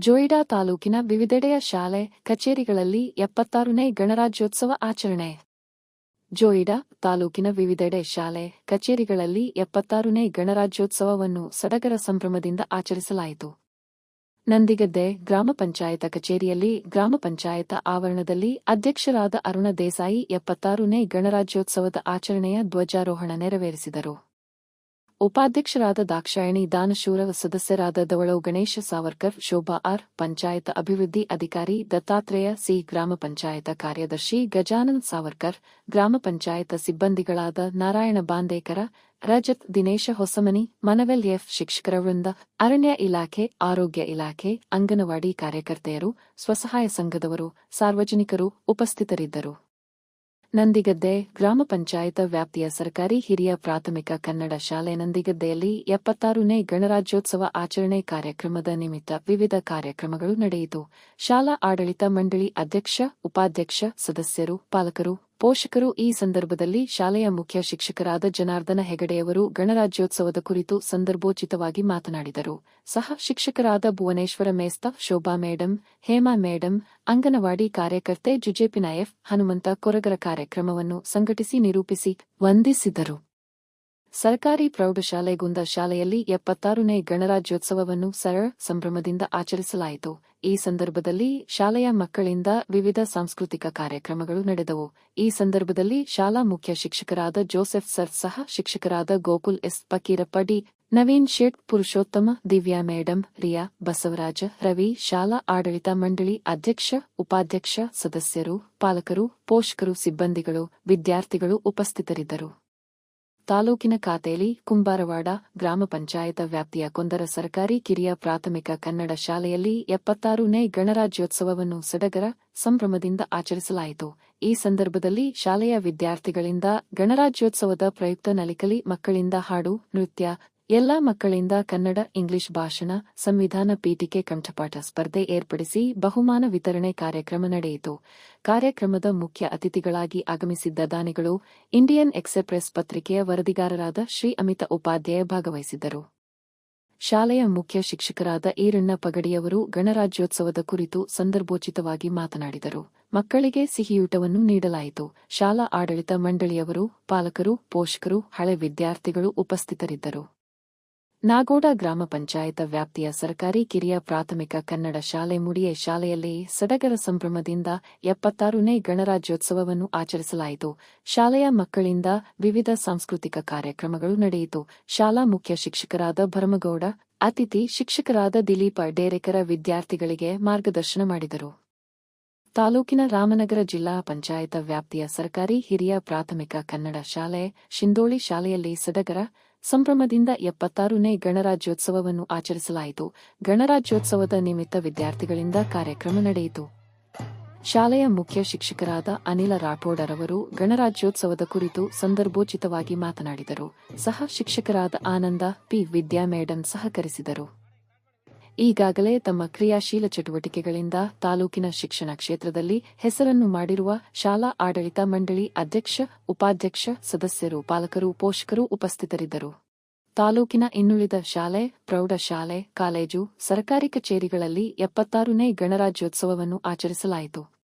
ಜೋಯಿಡಾ ತಾಲೂಕಿನ ವಿವಿಧೆಡೆಯ ಶಾಲೆ, ಕಚೇರಿಗಳಲ್ಲಿ ಎಪ್ಪತ್ತಾರನೇ ಗಣರಾಜ್ಯೋತ್ಸವ ಆಚರಣೆ. ಜೋಯಿಡಾ ತಾಲೂಕಿನ ವಿವಿಧೆಡೆ ಶಾಲೆ, ಕಚೇರಿಗಳಲ್ಲಿ ಎಪ್ಪತ್ತಾರನೇ ಗಣರಾಜ್ಯೋತ್ಸವವನ್ನು ಸಡಗರ ಸಂಭ್ರಮದಿಂದ ಆಚರಿಸಲಾಯಿತು. ನಂದಿಗದ್ದೆ ಗ್ರಾಮ ಪಂಚಾಯತ ಕಚೇರಿಯಲ್ಲಿ ಗ್ರಾಮ ಪಂಚಾಯತ ಆವರಣದಲ್ಲಿ ಅಧ್ಯಕ್ಷರಾದ ಅರುಣ ದೇಸಾಯಿ ಎಪ್ಪತ್ತಾರನೇ ಗಣರಾಜ್ಯೋತ್ಸವದ ಆಚರಣೆಯ ಧ್ವಜಾರೋಹಣ ನೆರವೇರಿಸಿದರು. ಉಪಾಧ್ಯಕ್ಷರಾದ ದಾಕ್ಷಾಯಣಿ, ದಾನಶೂರ ಸದಸ್ಯರಾದ ದವಳೋ ಗಣೇಶ ಸಾವರ್ಕರ್, ಶೋಭಾ ಆರ್, ಪಂಚಾಯತ್ ಅಭಿವೃದ್ಧಿ ಅಧಿಕಾರಿ, ದತ್ತಾತ್ರೇಯ ಸಿ, ಗ್ರಾಮ ಪಂಚಾಯತ ಕಾರ್ಯದರ್ಶಿ, ಗಜಾನಂದ ಸಾವರ್ಕರ್, ಗ್ರಾಮ ಪಂಚಾಯತ್ ಸಿಬ್ಬಂದಿಗಳಾದ ನಾರಾಯಣ ಬಾಂದೇಕರ, ರಜತ್ ದಿನೇಶ ಹೊಸಮನಿ, ಮನವೆಲ್ ಎಫ್ ಶಿಕ್ಷಕರ ವೃಂದ, ಅರಣ್ಯ ಇಲಾಖೆ, ಆರೋಗ್ಯ ಇಲಾಖೆ, ಅಂಗನವಾಡಿ ಕಾರ್ಯಕರ್ತೆಯರು, ಸ್ವಸಹಾಯ ಸಂಘದವರು, ಸಾರ್ವಜನಿಕರು ಉಪಸ್ಥಿತರಿದ್ದರು. ನಂದಿಗದ್ದೆ ಗ್ರಾಮ ಪಂಚಾಯತ ವ್ಯಾಪ್ತಿಯ ಸರ್ಕಾರಿ ಹಿರಿಯ ಪ್ರಾಥಮಿಕ ಕನ್ನಡ ಶಾಲೆ ನಂದಿಗದ್ದೆಯಲ್ಲಿ ಎಪ್ಪತ್ತಾರನೇ ಗಣರಾಜ್ಯೋತ್ಸವ ಆಚರಣೆ ಕಾರ್ಯಕ್ರಮದ ನಿಮಿತ್ತ ವಿವಿಧ ಕಾರ್ಯಕ್ರಮಗಳು ನಡೆಯಿತು. ಶಾಲಾ ಆಡಳಿತ ಮಂಡಳಿ ಅಧ್ಯಕ್ಷ, ಉಪಾಧ್ಯಕ್ಷ, ಸದಸ್ಯರು, ಪಾಲಕರು ಪೋಷಕರು ಈ ಸಂದರ್ಭದಲ್ಲಿ ಶಾಲೆಯ ಮುಖ್ಯ ಶಿಕ್ಷಕರಾದ ಜನಾರ್ದನ ಹೆಗಡೆಯವರು ಗಣರಾಜ್ಯೋತ್ಸವದ ಕುರಿತು ಸಂದರ್ಭೋಚಿತವಾಗಿ ಮಾತನಾಡಿದರು. ಸಹ ಶಿಕ್ಷಕರಾದ ಭುವನೇಶ್ವರ ಮೇಸ್ತ, ಶೋಭಾ ಮೇಡಂ, ಹೇಮಾ ಮೇಡಂ, ಅಂಗನವಾಡಿ ಕಾರ್ಯಕರ್ತೆ ಜುಜೆಪಿನಾಯಫ್ ಹನುಮಂತ ಕೊರಗರ ಕಾರ್ಯಕ್ರಮವನ್ನು ಸಂಘಟಿಸಿ ನಿರೂಪಿಸಿ, ವಂದಿಸಿದರು. ಸರ್ಕಾರಿ ಪ್ರೌಢಶಾಲೆ ಗುಂದ ಶಾಲೆಯಲ್ಲಿ ಎಪ್ಪತ್ತಾರನೇ ಗಣರಾಜ್ಯೋತ್ಸವವನ್ನು ಸರಳ ಸಂಭ್ರಮದಿಂದ ಆಚರಿಸಲಾಯಿತು. ಈ ಸಂದರ್ಭದಲ್ಲಿ ಶಾಲೆಯ ಮಕ್ಕಳಿಂದ ವಿವಿಧ ಸಾಂಸ್ಕೃತಿಕ ಕಾರ್ಯಕ್ರಮಗಳು ನಡೆದವು. ಈ ಸಂದರ್ಭದಲ್ಲಿ ಶಾಲಾ ಮುಖ್ಯ ಶಿಕ್ಷಕರಾದ ಜೋಸೆಫ್ ಸರ್ ಸಹ ಶಿಕ್ಷಕರಾದ Gokul S Pakirappa D Naveen Shet, Purushottama, Divya madam, Riya, Basavaraja, Ravi, ಶಾಲಾ ಆಡಳಿತ ಮಂಡಳಿ ಅಧ್ಯಕ್ಷ, ಉಪಾಧ್ಯಕ್ಷ, ಸದಸ್ಯರು, ಪಾಲಕರು, ಪೋಷಕರು, ಸಿಬ್ಬಂದಿಗಳು, ವಿದ್ಯಾರ್ಥಿಗಳು ಉಪಸ್ಥಿತರಿದ್ದರು. ತಾಲೂಕಿನ ಕಾತೇಲಿ, ಕುಂಬಾರವಾಡ ಗ್ರಾಮ ಪಂಚಾಯತ ವ್ಯಾಪ್ತಿಯ ಕೊಂದರ ಸರ್ಕಾರಿ ಕಿರಿಯ ಪ್ರಾಥಮಿಕ ಕನ್ನಡ ಶಾಲೆಯಲ್ಲಿ ಎಪ್ಪತ್ತಾರನೇ ಗಣರಾಜ್ಯೋತ್ಸವವನ್ನು ಸಡಗರ ಸಂಭ್ರಮದಿಂದ ಆಚರಿಸಲಾಯಿತು. ಈ ಸಂದರ್ಭದಲ್ಲಿ ಶಾಲೆಯ ವಿದ್ಯಾರ್ಥಿಗಳಿಂದ ಗಣರಾಜ್ಯೋತ್ಸವದ ಪ್ರಯುಕ್ತ ನಲಿಕಲಿ ಮಕ್ಕಳಿಂದ ಹಾಡು, ನೃತ್ಯ ಎಲ್ಲಾ ಮಕ್ಕಳಿಂದ ಕನ್ನಡ, ಇಂಗ್ಲಿಷ್ ಭಾಷಣ, ಸಂವಿಧಾನ ಪೀಠಿಕೆ ಕಂಠಪಾಠ ಸ್ಪರ್ಧೆ ಏರ್ಪಡಿಸಿ ಬಹುಮಾನ ವಿತರಣೆ ಕಾರ್ಯಕ್ರಮ ನಡೆಯಿತು. ಕಾರ್ಯಕ್ರಮದ ಮುಖ್ಯ ಅತಿಥಿಗಳಾಗಿ ಆಗಮಿಸಿದ್ದ ದಾನಿಗಳು ಇಂಡಿಯನ್ ಎಕ್ಸ್ಪ್ರೆಸ್ ಪತ್ರಿಕೆಯ ವರದಿಗಾರರಾದ ಶ್ರೀ ಅಮಿತ ಉಪಾಧ್ಯಾಯ ಭಾಗವಹಿಸಿದ್ದರು. ಶಾಲೆಯ ಮುಖ್ಯ ಶಿಕ್ಷಕರಾದ ಈರಣ್ಣ ಪಗಡಿಯವರು ಗಣರಾಜ್ಯೋತ್ಸವದ ಕುರಿತು ಸಂದರ್ಭೋಚಿತವಾಗಿ ಮಾತನಾಡಿದರು. ಮಕ್ಕಳಿಗೆ ಸಿಹಿಯೂಟವನ್ನು ನೀಡಲಾಯಿತು. ಶಾಲಾ ಆಡಳಿತ ಮಂಡಳಿಯವರು, ಪಾಲಕರು, ಪೋಷಕರು, ಹಳೆ ವಿದ್ಯಾರ್ಥಿಗಳು ಉಪಸ್ಥಿತರಿದ್ದರು. ನಾಗೋಡ ಗ್ರಾಮ ಪಂಚಾಯತ ವ್ಯಾಪ್ತಿಯ ಸರ್ಕಾರಿ ಕಿರಿಯ ಪ್ರಾಥಮಿಕ ಕನ್ನಡ ಶಾಲೆ ಮುಡಿಯೆ ಶಾಲೆಯಲ್ಲಿ ಸಡಗರ ಸಂಭ್ರಮದಿಂದ ಎಪ್ಪತ್ತಾರನೇ ಗಣರಾಜ್ಯೋತ್ಸವವನ್ನು ಆಚರಿಸಲಾಯಿತು. ಶಾಲೆಯ ಮಕ್ಕಳಿಂದ ವಿವಿಧ ಸಾಂಸ್ಕೃತಿಕ ಕಾರ್ಯಕ್ರಮಗಳು ನಡೆಯಿತು. ಶಾಲಾ ಮುಖ್ಯ ಶಿಕ್ಷಕರಾದ ಭರಮಗೌಡ, ಅತಿಥಿ ಶಿಕ್ಷಕರಾದ ದಿಲೀಪ ಡೇರೆಕರ ವಿದ್ಯಾರ್ಥಿಗಳಿಗೆ ಮಾರ್ಗದರ್ಶನ ಮಾಡಿದರು. ತಾಲೂಕಿನ ರಾಮನಗರ ಜಿಲ್ಲಾ ಪಂಚಾಯತ ವ್ಯಾಪ್ತಿಯ ಸರ್ಕಾರಿ ಹಿರಿಯ ಪ್ರಾಥಮಿಕ ಕನ್ನಡ ಶಾಲೆ, ಶಿಂದೋಳಿ ಶಾಲೆಯಲ್ಲಿ ಸಡಗರ ಸಂಭ್ರಮದಿಂದ ಎಪ್ಪತ್ತಾರನೇ ಗಣರಾಜ್ಯೋತ್ಸವವನ್ನು ಆಚರಿಸಲಾಯಿತು. ಗಣರಾಜ್ಯೋತ್ಸವದ ನಿಮಿತ್ತ ವಿದ್ಯಾರ್ಥಿಗಳಿಂದ ಕಾರ್ಯಕ್ರಮ ನಡೆಯಿತು. ಶಾಲೆಯ ಮುಖ್ಯ ಶಿಕ್ಷಕರಾದ ಅನಿಲ ರಾಠೋಡರವರು ಗಣರಾಜ್ಯೋತ್ಸವದ ಕುರಿತು ಸಂದರ್ಭೋಚಿತವಾಗಿ ಮಾತನಾಡಿದರು. ಸಹ ಶಿಕ್ಷಕರಾದ ಆನಂದ, ಪಿ. ವಿದ್ಯಾ ಮೇಡಂ ಸಹಕರಿಸಿದರು. ಈಗಾಗಲೇ ತಮ್ಮ ಕ್ರಿಯಾಶೀಲ ಚಟುವಟಿಕೆಗಳಿಂದ ತಾಲೂಕಿನ ಶಿಕ್ಷಣ ಕ್ಷೇತ್ರದಲ್ಲಿ ಹೆಸರನ್ನು ಮಾಡಿರುವ ಶಾಲಾ ಆಡಳಿತ ಮಂಡಳಿ ಅಧ್ಯಕ್ಷ, ಉಪಾಧ್ಯಕ್ಷ, ಸದಸ್ಯರು, ಪಾಲಕರು, ಪೋಷಕರು ಉಪಸ್ಥಿತರಿದ್ದರು. ತಾಲೂಕಿನ ಇನ್ನುಳಿದ ಶಾಲೆ, ಪ್ರೌಢಶಾಲೆ, ಕಾಲೇಜು, ಸರ್ಕಾರಿ ಕಚೇರಿಗಳಲ್ಲಿ ಎಪ್ಪತ್ತಾರನೇ ಗಣರಾಜ್ಯೋತ್ಸವವನ್ನು ಆಚರಿಸಲಾಯಿತು.